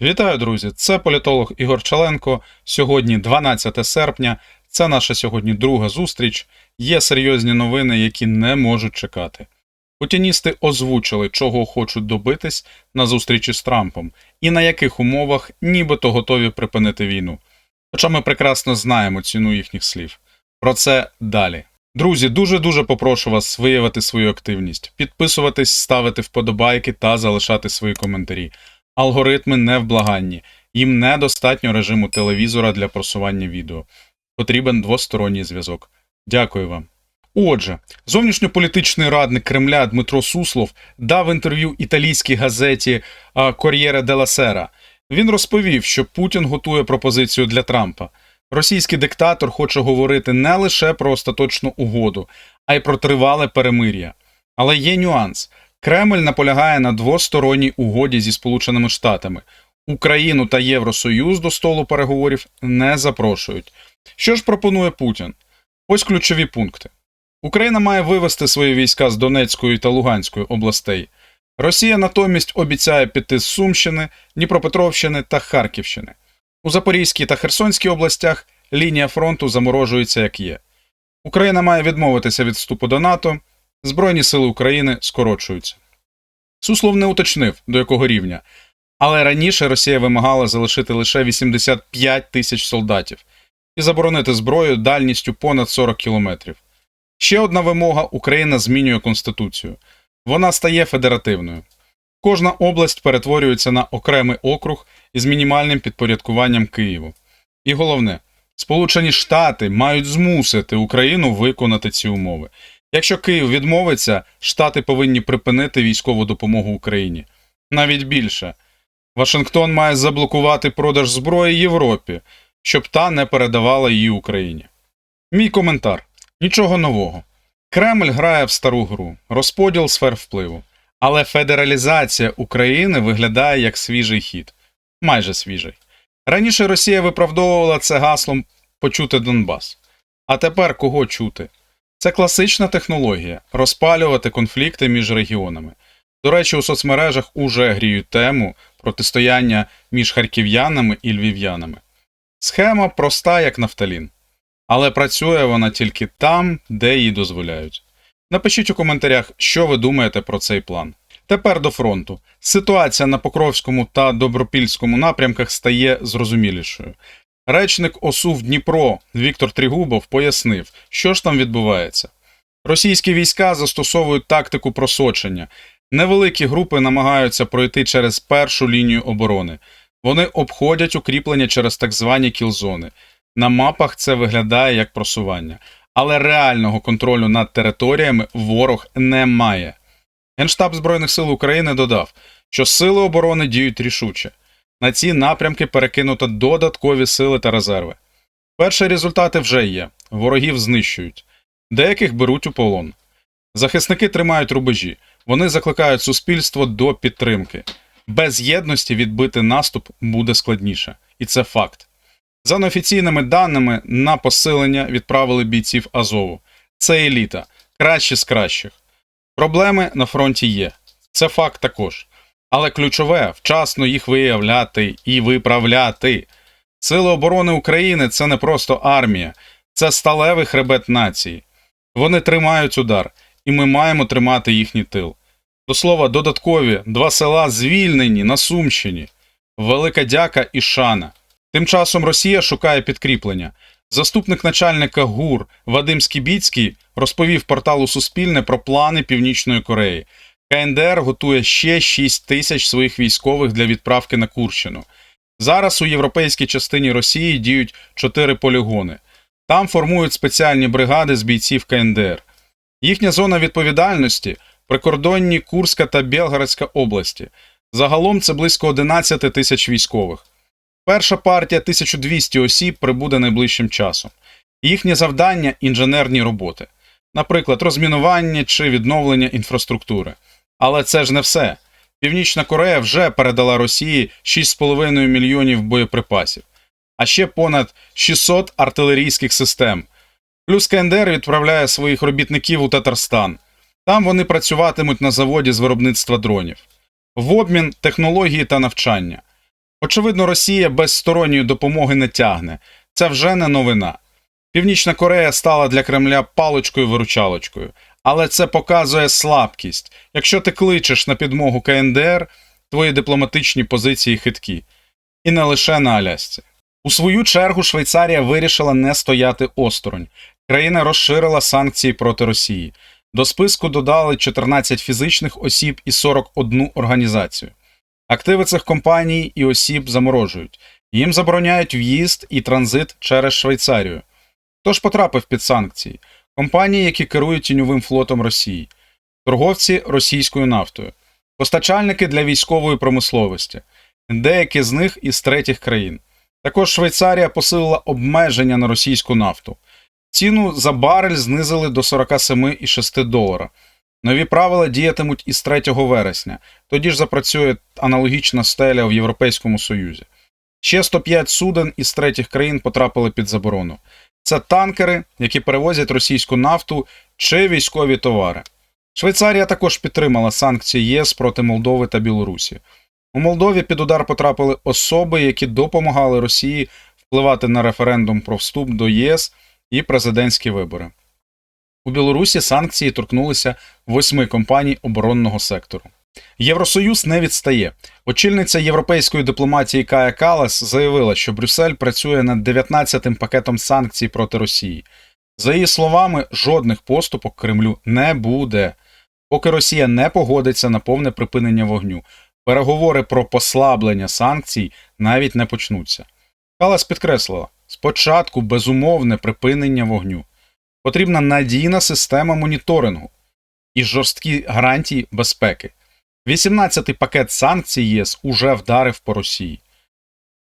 Вітаю, друзі! Це політолог Ігор Чаленко. Сьогодні 12 серпня. Це наша сьогодні друга зустріч. Є серйозні новини, які не можуть чекати. Путіністи озвучили, чого хочуть добитись на зустрічі з Трампом, і на яких умовах нібито готові припинити війну. Хоча ми прекрасно знаємо ціну їхніх слів. Про це далі. Друзі, дуже дуже попрошу вас виявити свою активність, підписуватись, ставити вподобайки та залишати свої коментарі. Алгоритми невблаганні, їм недостатньо режиму телевізора для просування відео. Потрібен двосторонній зв'язок. Дякую вам. Отже, зовнішньополітичний радник Кремля Дмитро Суслов дав інтерв'ю італійській газеті Кор'єре Дела Сера. Він розповів, що Путін готує пропозицію для Трампа. Російський диктатор хоче говорити не лише про остаточну угоду, а й про тривале перемир'я. Але є нюанс. Кремль наполягає на двосторонній угоді зі Сполученими Штатами. Україну та Євросоюз до столу переговорів не запрошують. Що ж пропонує Путін? Ось ключові пункти. Україна має вивести свої війська з Донецької та Луганської областей. Росія натомість обіцяє піти з Сумщини, Дніпропетровщини та Харківщини. У Запорізькій та Херсонській областях лінія фронту заморожується як є. Україна має відмовитися від вступу до НАТО, Збройні сили України скорочуються. Суслов не уточнив, до якого рівня, але раніше Росія вимагала залишити лише 85 тисяч солдатів і заборонити зброю дальністю понад 40 кілометрів. Ще одна вимога Україна змінює Конституцію. Вона стає федеративною. Кожна область перетворюється на окремий округ із мінімальним підпорядкуванням Києву. І головне, Сполучені Штати мають змусити Україну виконати ці умови. Якщо Київ відмовиться, Штати повинні припинити військову допомогу Україні. Навіть більше. Вашингтон має заблокувати продаж зброї Європі, щоб та не передавала її Україні. Мій коментар: нічого нового. Кремль грає в стару гру, розподіл сфер впливу. Але федералізація України виглядає як свіжий хід, майже свіжий. Раніше Росія виправдовувала це гаслом почути Донбас. А тепер кого чути? Це класична технологія розпалювати конфлікти між регіонами. До речі, у соцмережах уже гріють тему протистояння між харків'янами і львів'янами. Схема проста, як нафталін, але працює вона тільки там, де її дозволяють. Напишіть у коментарях, що ви думаєте про цей план. Тепер до фронту. Ситуація на Покровському та Добропільському напрямках стає зрозумілішою. Речник ОСУВ Дніпро Віктор Трігубов пояснив, що ж там відбувається. Російські війська застосовують тактику просочення. Невеликі групи намагаються пройти через першу лінію оборони. Вони обходять укріплення через так звані кілзони. На мапах це виглядає як просування, але реального контролю над територіями ворог не має. Генштаб Збройних сил України додав, що сили оборони діють рішуче. На ці напрямки перекинуто додаткові сили та резерви. Перші результати вже є, ворогів знищують, деяких беруть у полон. Захисники тримають рубежі, вони закликають суспільство до підтримки. Без єдності відбити наступ буде складніше, і це факт. За неофіційними даними, на посилення відправили бійців Азову. Це еліта, кращі з кращих. Проблеми на фронті є. Це факт також. Але ключове вчасно їх виявляти і виправляти. Сили оборони України це не просто армія, це сталевий хребет нації. Вони тримають удар, і ми маємо тримати їхній тил. До слова, додаткові два села звільнені на Сумщині, Велика Дяка і Шана. Тим часом Росія шукає підкріплення. Заступник начальника ГУР Вадим Скібіцький розповів порталу Суспільне про плани Північної Кореї. КНДР готує ще 6 тисяч своїх військових для відправки на Курщину. Зараз у європейській частині Росії діють 4 полігони. Там формують спеціальні бригади з бійців КНДР. Їхня зона відповідальності прикордонні Курська та Білгородська області. Загалом це близько 11 тисяч військових. Перша партія 1200 осіб прибуде найближчим часом. Їхнє завдання інженерні роботи, наприклад, розмінування чи відновлення інфраструктури. Але це ж не все. Північна Корея вже передала Росії 6,5 мільйонів боєприпасів, а ще понад 600 артилерійських систем. Плюс КНДР відправляє своїх робітників у Татарстан. Там вони працюватимуть на заводі з виробництва дронів. В обмін технології та навчання. Очевидно, Росія без сторонньої допомоги не тягне. Це вже не новина. Північна Корея стала для Кремля паличкою-виручалочкою. Але це показує слабкість. Якщо ти кличеш на підмогу КНДР, твої дипломатичні позиції хиткі. І не лише на Алясці. У свою чергу Швейцарія вирішила не стояти осторонь. Країна розширила санкції проти Росії. До списку додали 14 фізичних осіб і 41 організацію. Активи цих компаній і осіб заморожують. Їм забороняють в'їзд і транзит через Швейцарію. Хто ж потрапив під санкції? Компанії, які керують тіньовим флотом Росії, торговці російською нафтою, постачальники для військової промисловості, деякі з них із третіх країн. Також Швейцарія посилила обмеження на російську нафту. Ціну за барель знизили до 47,6 долара. Нові правила діятимуть із 3 вересня. Тоді ж запрацює аналогічна стеля в Європейському Союзі. Ще 105 суден із третіх країн потрапили під заборону. Це танкери, які перевозять російську нафту чи військові товари. Швейцарія також підтримала санкції ЄС проти Молдови та Білорусі. У Молдові під удар потрапили особи, які допомагали Росії впливати на референдум про вступ до ЄС і президентські вибори. У Білорусі санкції торкнулися восьми компаній оборонного сектору. Євросоюз не відстає. Очільниця європейської дипломатії Кая Калас заявила, що Брюссель працює над 19-тим пакетом санкцій проти Росії. За її словами, жодних поступок Кремлю не буде, поки Росія не погодиться на повне припинення вогню. Переговори про послаблення санкцій навіть не почнуться. Калас підкреслила: спочатку безумовне припинення вогню. Потрібна надійна система моніторингу і жорсткі гарантії безпеки. 18-й пакет санкцій ЄС уже вдарив по Росії.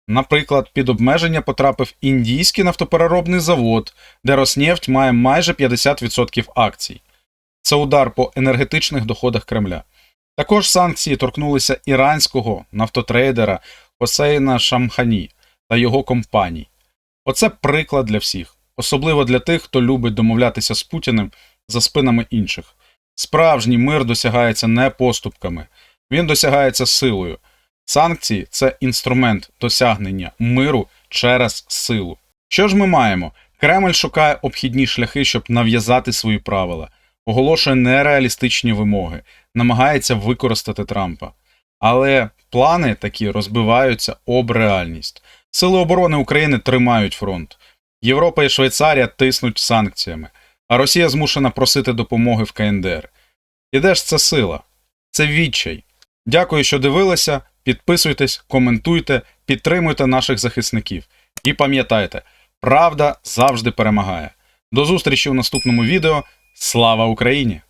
Наприклад, під обмеження потрапив індійський нафтопереробний завод, де Роснефть має майже 50% акцій. Це удар по енергетичних доходах Кремля. Також санкції торкнулися іранського нафтотрейдера Хосейна Шамхані та його компаній. Оце приклад для всіх, особливо для тих, хто любить домовлятися з Путіним за спинами інших. Справжній мир досягається не поступками, він досягається силою. Санкції це інструмент досягнення миру через силу. Що ж ми маємо? Кремль шукає обхідні шляхи, щоб нав'язати свої правила, оголошує нереалістичні вимоги, намагається використати Трампа. Але плани такі розбиваються об реальність. Сили оборони України тримають фронт. Європа і Швейцарія тиснуть санкціями, а Росія змушена просити допомоги в КНДР. І де ж це сила? Це відчай. Дякую, що дивилися. Підписуйтесь, коментуйте, підтримуйте наших захисників. І пам'ятайте, правда завжди перемагає. До зустрічі у наступному відео. Слава Україні!